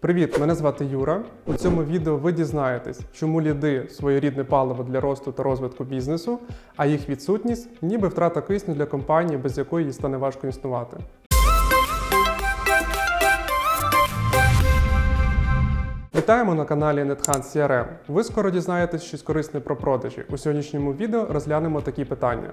Привіт, мене звати Юра. У цьому відео ви дізнаєтесь, чому ліди своєрідне паливо для росту та розвитку бізнесу, а їх відсутність ніби втрата кисню для компанії, без якої їй стане важко існувати. Вітаємо на каналі NetHunt CRM. Ви скоро дізнаєтесь щось корисне про продажі. У сьогоднішньому відео розглянемо такі питання: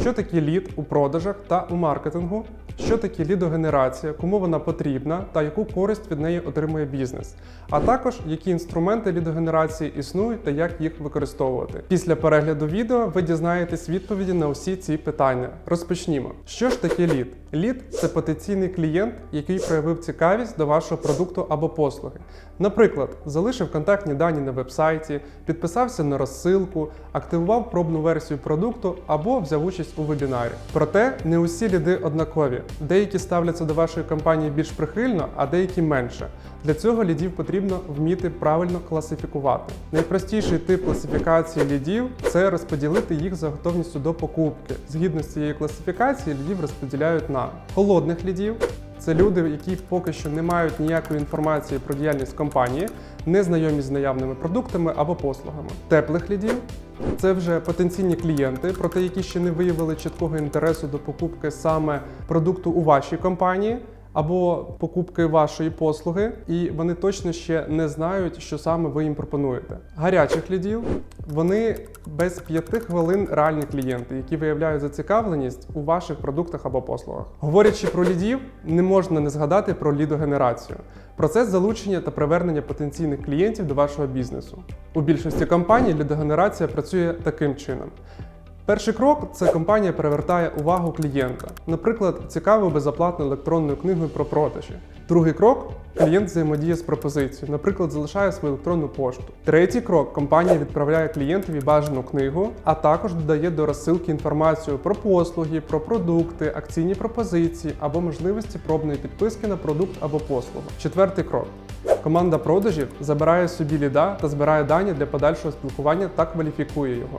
що таке лід у продажах та у маркетингу, що таке лідогенерація, кому вона потрібна та яку користь від неї отримує бізнес, а також які інструменти лідогенерації існують та як їх використовувати. Після перегляду відео ви дізнаєтесь відповіді на усі ці питання. Розпочнімо. Що ж таке лід? Лід це потенційний клієнт, який проявив цікавість до вашого продукту або послуги. Наприклад, залишив контактні дані на вебсайті, підписався на розсилку, активував пробну версію продукту або взяв участь у вебінарі. Проте не усі ліди однакові. Деякі ставляться до вашої компанії більш прихильно, а деякі менше. Для цього лідів потрібно вміти правильно класифікувати. Найпростіший тип класифікації лідів це розподілити їх за готовністю до покупки. Згідно з цією класифікацією, лідів розподіляють на холодних лідів. Це люди, які поки що не мають ніякої інформації про діяльність компанії, не знайомі з наявними продуктами або послугами. Теплих лідів це вже потенційні клієнти, проте які ще не виявили чіткого інтересу до покупки саме продукту у вашій компанії. Або покупки вашої послуги, і вони точно ще не знають, що саме ви їм пропонуєте. Гарячих лідів вони без п'яти хвилин реальні клієнти, які виявляють зацікавленість у ваших продуктах або послугах. Говорячи про лідів, не можна не згадати про лідогенерацію. Процес залучення та привернення потенційних клієнтів до вашого бізнесу. У більшості компаній лідогенерація працює таким чином. Перший крок це компанія привертає увагу клієнта, наприклад, цікавою безоплатною електронною книгою про продажі. Другий крок клієнт взаємодіє з пропозицією, наприклад, залишає свою електронну пошту. Третій крок компанія відправляє клієнтові бажану книгу, а також додає до розсилки інформацію про послуги, про продукти, акційні пропозиції або можливості пробної підписки на продукт або послугу. Четвертий крок. Команда продажів забирає собі ліда та збирає дані для подальшого спілкування та кваліфікує його.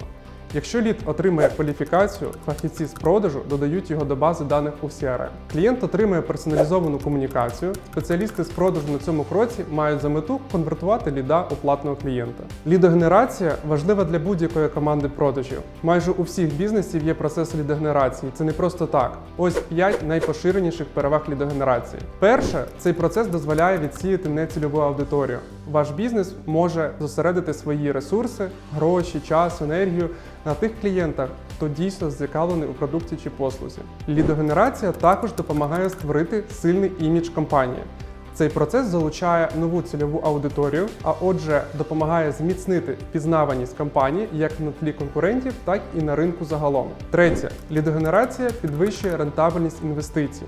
Якщо лід отримає кваліфікацію, фахівці з продажу додають його до бази даних у CRM. Клієнт отримує персоналізовану комунікацію. Спеціалісти з продажу на цьому кроці мають за мету конвертувати ліда у платного клієнта. Лідогенерація важлива для будь-якої команди продажів. Майже у всіх бізнесів є процес лідогенерації. Це не просто так. Ось 5 найпоширеніших переваг лідогенерації. Перше, цей процес дозволяє відсіяти нецільову аудиторію. Ваш бізнес може зосередити свої ресурси, гроші, час, енергію на тих клієнтах, хто дійсно зацікавлений у продукті чи послузі. Лідогенерація також допомагає створити сильний імідж компанії. Цей процес залучає нову цільову аудиторію, а отже, допомагає зміцнити впізнаваність компанії як на тлі конкурентів, так і на ринку загалом. Третє, лідогенерація підвищує рентабельність інвестицій.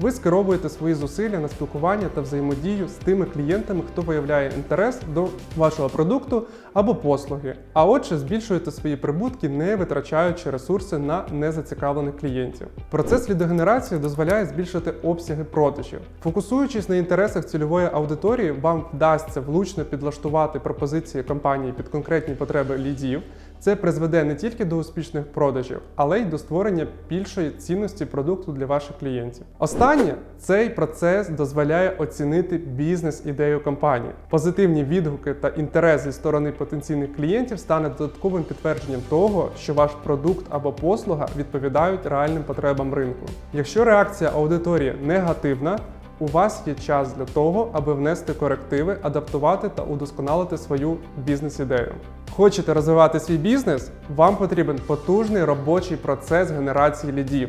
Ви скеровуєте свої зусилля на спілкування та взаємодію з тими клієнтами, хто виявляє інтерес до вашого продукту або послуги, а отже, збільшуєте свої прибутки, не витрачаючи ресурси на незацікавлених клієнтів. Процес лідогенерації дозволяє збільшити обсяги продажів. Фокусуючись на інтересах цільової аудиторії, вам вдасться влучно підлаштувати пропозиції компанії під конкретні потреби лідів. Це призведе не тільки до успішних продажів, але й до створення більшої цінності продукту для ваших клієнтів. Останнє цей процес дозволяє оцінити бізнес-ідею компанії. Позитивні відгуки та інтерес зі сторони потенційних клієнтів стане додатковим підтвердженням того, що ваш продукт або послуга відповідають реальним потребам ринку. Якщо реакція аудиторії негативна, у вас є час для того, аби внести корективи, адаптувати та удосконалити свою бізнес-ідею. Хочете розвивати свій бізнес? Вам потрібен потужний робочий процес генерації лідів.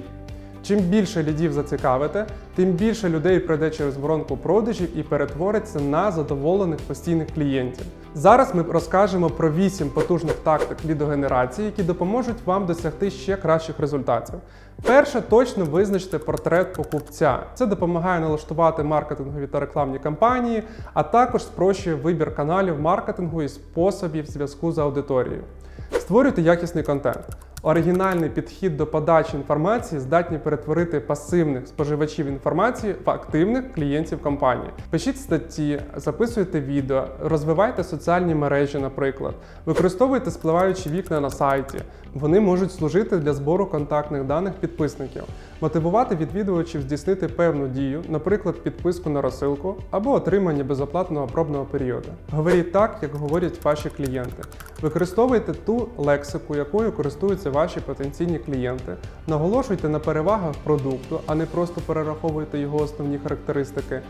Чим більше лідів зацікавите, тим більше людей пройде через воронку продажів і перетвориться на задоволених постійних клієнтів. Зараз ми розкажемо про 8 потужних тактик лідогенерації, які допоможуть вам досягти ще кращих результатів. Перше, точно визначте портрет покупця. Це допомагає налаштувати маркетингові та рекламні кампанії, а також спрощує вибір каналів маркетингу і способів зв'язку з аудиторією. Створюйте якісний контент. Оригінальний підхід до подачі інформації здатні перетворити пасивних споживачів інформації в активних клієнтів компанії. Пишіть статті, записуйте відео, розвивайте соціальні мережі, наприклад, використовуйте спливаючі вікна на сайті. Вони можуть служити для збору контактних даних підписників, мотивувати відвідувачів здійснити певну дію, наприклад, підписку на розсилку або отримання безоплатного пробного періоду. Говоріть так, як говорять ваші клієнти. Використовуйте ту лексику, якою користуються ваші потенційні клієнти. Наголошуйте на перевагах продукту, а не просто перераховуйте його основні характеристики.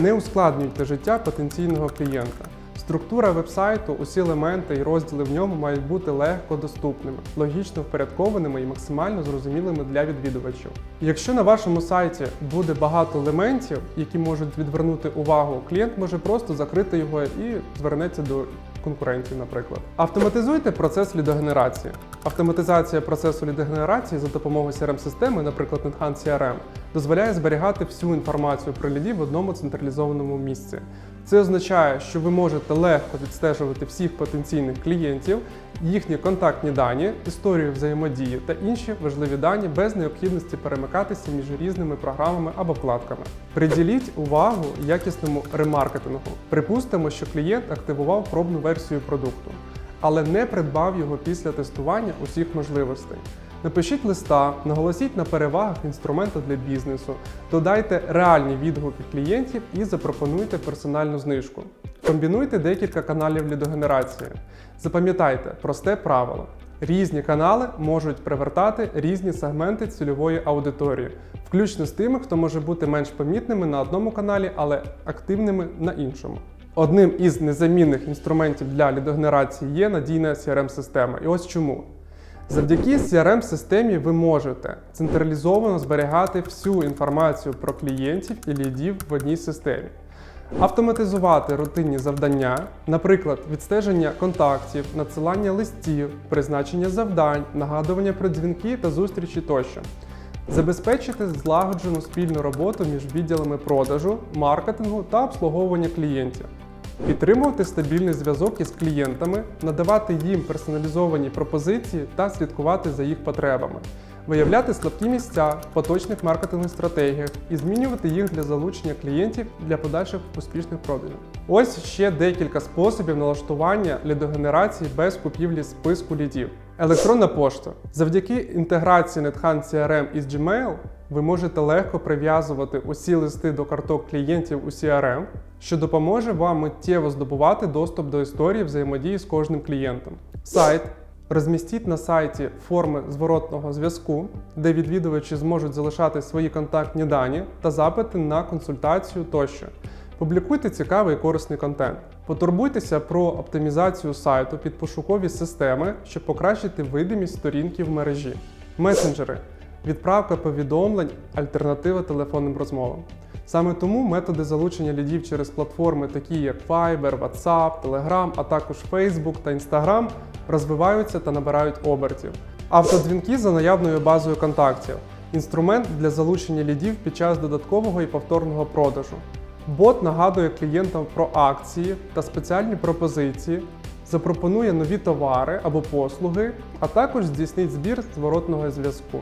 Не ускладнюйте життя потенційного клієнта. Структура вебсайту, усі елементи і розділи в ньому мають бути легко доступними, логічно впорядкованими і максимально зрозумілими для відвідувачів. Якщо на вашому сайті буде багато елементів, які можуть відвернути увагу, клієнт може просто закрити його і звернеться до конкурентів, наприклад. Автоматизуйте процес лідогенерації. Автоматизація процесу лідогенерації за допомогою CRM-системи, наприклад, Enhance CRM, дозволяє зберігати всю інформацію про лідів в одному централізованому місці. Це означає, що ви можете легко відстежувати всіх потенційних клієнтів, їхні контактні дані, історію взаємодії та інші важливі дані без необхідності перемикатися між різними програмами або вкладками. Приділіть увагу якісному ремаркетингу. Припустимо, що клієнт активував пробну версію продукту, але не придбав його після тестування усіх можливостей. Напишіть листа, наголосіть на перевагах інструменту для бізнесу, додайте реальні відгуки клієнтів і запропонуйте персональну знижку. Комбінуйте декілька каналів лідогенерації. Запам'ятайте просте правило. Різні канали можуть привертати різні сегменти цільової аудиторії, включно з тими, хто може бути менш помітними на одному каналі, але активними на іншому. Одним із незамінних інструментів для лідогенерації є надійна CRM-система. І ось чому. Завдяки CRM-системі ви можете централізовано зберігати всю інформацію про клієнтів і лідів в одній системі, автоматизувати рутинні завдання, наприклад, відстеження контактів, надсилання листів, призначення завдань, нагадування про дзвінки та зустрічі тощо. Забезпечити злагоджену спільну роботу між відділами продажу, маркетингу та обслуговування клієнтів. Підтримувати стабільний зв'язок із клієнтами, надавати їм персоналізовані пропозиції та слідкувати за їх потребами, виявляти слабкі місця в поточних маркетингових стратегіях і змінювати їх для залучення клієнтів для подальших успішних продажів. Ось ще декілька способів налаштування лідогенерації без купівлі списку лідів. Електронна пошта. Завдяки інтеграції NetHunt CRM із Gmail ви можете легко прив'язувати усі листи до карток клієнтів у CRM, що допоможе вам миттєво здобувати доступ до історії взаємодії з кожним клієнтом. Сайт. Розмістіть на сайті форми зворотного зв'язку, де відвідувачі зможуть залишати свої контактні дані та запити на консультацію тощо. Публікуйте цікавий і корисний контент. Потурбуйтеся про оптимізацію сайту під пошукові системи, щоб покращити видимість сторінки в мережі. Месенджери. Відправка повідомлень, альтернатива телефонним розмовам. Саме тому методи залучення лідів через платформи, такі як Viber, WhatsApp, Telegram, а також Facebook та Instagram, розвиваються та набирають обертів. Автодзвінки за наявною базою контактів інструмент для залучення лідів під час додаткового і повторного продажу. Бот нагадує клієнтам про акції та спеціальні пропозиції, запропонує нові товари або послуги, а також здійснить збір зворотного зв'язку.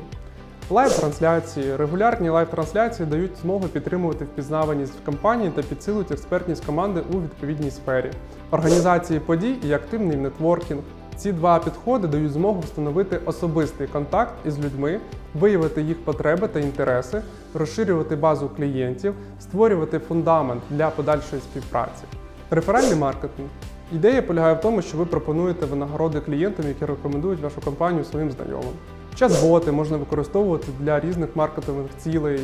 Лайв-трансляції. Регулярні лайв-трансляції дають змогу підтримувати впізнаваність в компанії та підсилюють експертність команди у відповідній сфері. Організації подій і активний нетворкінг. Ці два підходи дають змогу встановити особистий контакт із людьми, виявити їх потреби та інтереси, розширювати базу клієнтів, створювати фундамент для подальшої співпраці. Реферальний маркетинг. Ідея полягає в тому, що ви пропонуєте винагороди клієнтам, які рекомендують вашу компанію своїм знайомим. Чат-боти можна використовувати для різних маркетингових цілей,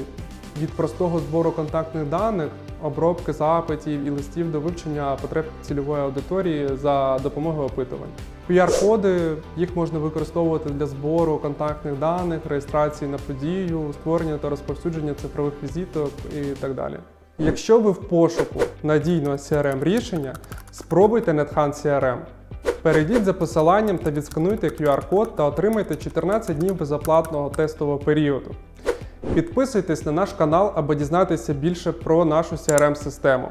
від простого збору контактних даних, обробки запитів і листів до вивчення потреб цільової аудиторії за допомогою опитувань. QR-коди їх можна використовувати для збору контактних даних, реєстрації на подію, створення та розповсюдження цифрових візиток і так далі. Якщо ви в пошуку надійного crm рішення, спробуйте NetHunt CRM. Перейдіть за посиланням та відскануйте QR-код та отримайте 14 днів безоплатного тестового періоду. Підписуйтесь на наш канал, аби дізнатися більше про нашу CRM-систему.